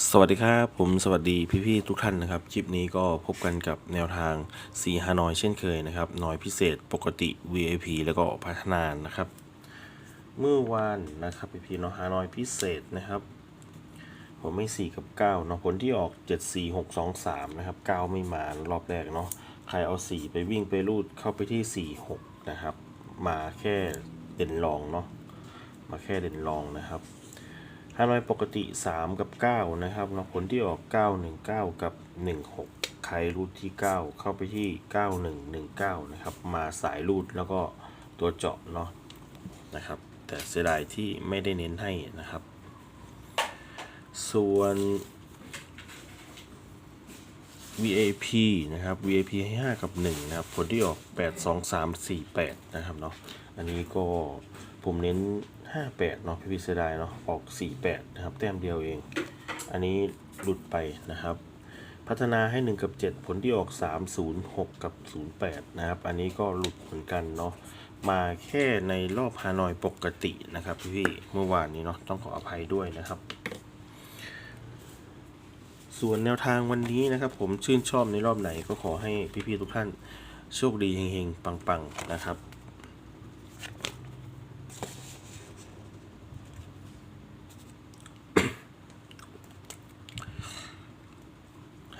สวัสดีครับผมสวัสดีพี่ๆทุกท่านนะครับ คลิปนี้ก็พบกันกับแนวทางสีฮานอยเช่นเคยนะครับน้อยพิเศษปกติ VIP แล้วก็พัฒนานะครับ เมื่อวานนะครับพี่ๆเนาะฮานอยพิเศษนะครับ ผมไม่ 4 กับ9เนาะผลที่ออก 7 4 6 2 3นะครับ9 ไม่มารอบแรกเนาะใครเอา 4 ไปวิ่งไปรูดเข้าไปที่ 4 6 นะครับ มาแค่เด่นรองเนาะมาแค่เด่นรองนะครับ ฮานอยปกติ 3 กับ 9 นะครับเนาะผลที่ออก 919 กับ 16 ใครรูดที่ 9 เข้าไปที่ 9119 นะครับ มาสายรูดแล้วก็ตัวเจาะเนาะนะครับ แต่เสียดายที่ไม่ได้เน้นให้นะครับ ส่วน VAP นะครับ VAP ให้ 5 กับ 1 นะครับ ผลที่ออก 8 2 3 4 8 นะครับเนาะ อันนี้ก็ผมเน้น 58เนาะพี่พิเศษดายเนาะออก 48 นะครับ แต้มเดียวเอง อันนี้หลุดไปนะครับ พัฒนาให้ 1 กับ 7 ผลที่ออก 3 0 6 กับ 08 นะครับ อันนี้ก็หลุดเหมือนกันเนาะมาแค่ในรอบฮานอยปกตินะครับพี่เมื่อวานนี้เนาะต้องขออภัยด้วยนะครับ ส่วนแนวทางวันนี้นะครับ ผมชื่นชอบในรอบไหนก็ขอให้พี่ๆทุกท่านโชคดีเฮงๆ ปังๆ นะครับ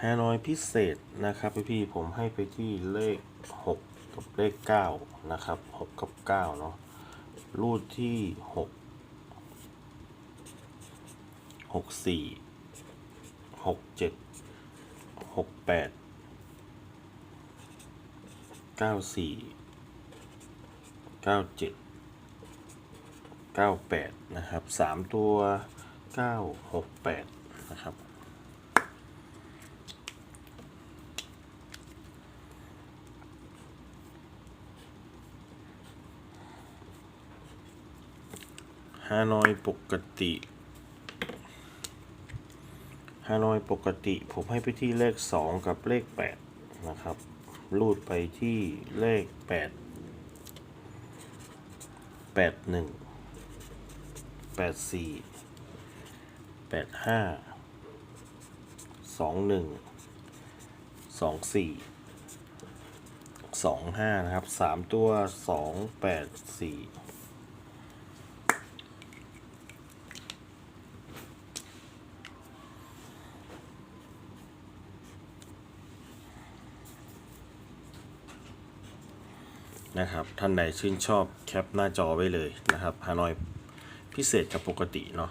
ฮานอยพิเศษนะครับพี่ๆผมให้ไปที่เลข 6 กับเลข 9 นะครับ 6 กับ 9 เนาะรูดที่ 6 6 4หกเจ็ดหกแปดเก้าสี่เก้าเจ็ดเก้าแปดนะครับสามตัวเก้าหกแปดนะครับ ฮานอยปกติฮานอยปกติผมให้ไปที่เลข 2 กับเลข 8 นะครับ รูดไปที่เลข 8 8 1 8 4 8 5 2 1 2 4 2 5 นะครับ 3 ตัว 2 8 4 นะครับ ท่านใดชื่นชอบแคปหน้าจอไว้เลยนะครับฮานอยพิเศษกับปกติเนาะ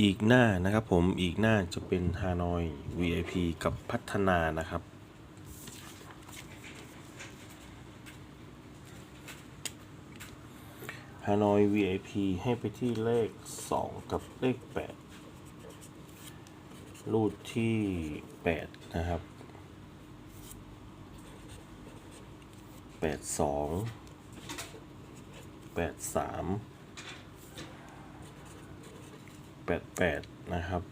อีกหน้านะครับผมอีกหน้าจะเป็นฮานอย VIP กับพัฒนานะครับ ฮานอย VIP ให้ไปที่เลข 2 กับเลข 8 รูดที่ 8 นะครับ แปดสองแปดสามแปดแปดนะครับ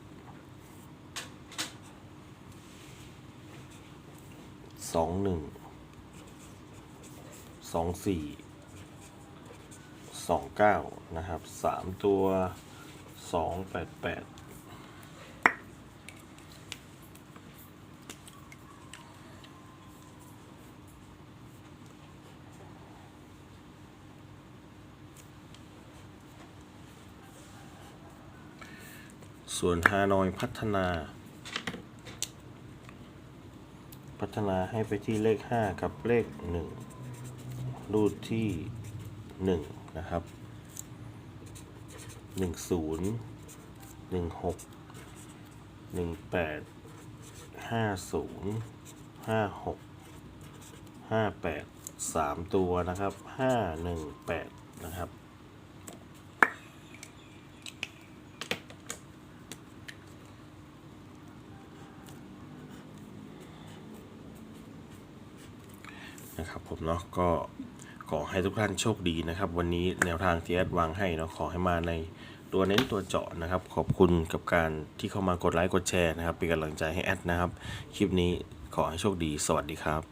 สองหนึ่งสองสี่สองเก้านะครับสามตัวสองแปดแปด ส่วนฮานอยพัฒนา พัฒนาให้ไปที่เลข 5 กับเลข 1 รูดที่ 1 นะครับ 10 16 18 50 56 58 3 ตัวนะครับ 518 นะครับ นะครับผมเนาะก็ขอให้ทุกท่านโชคดีนะครับ วันนี้แนวทางที่แอดวางให้เนาะขอให้มาในตัวเน้นตัวเจาะนะครับ ขอบคุณกับการที่เข้ามากดไลค์กดแชร์นะครับเป็นกำลังใจให้แอดนะครับ คลิปนี้ขอให้โชคดี สวัสดีครับ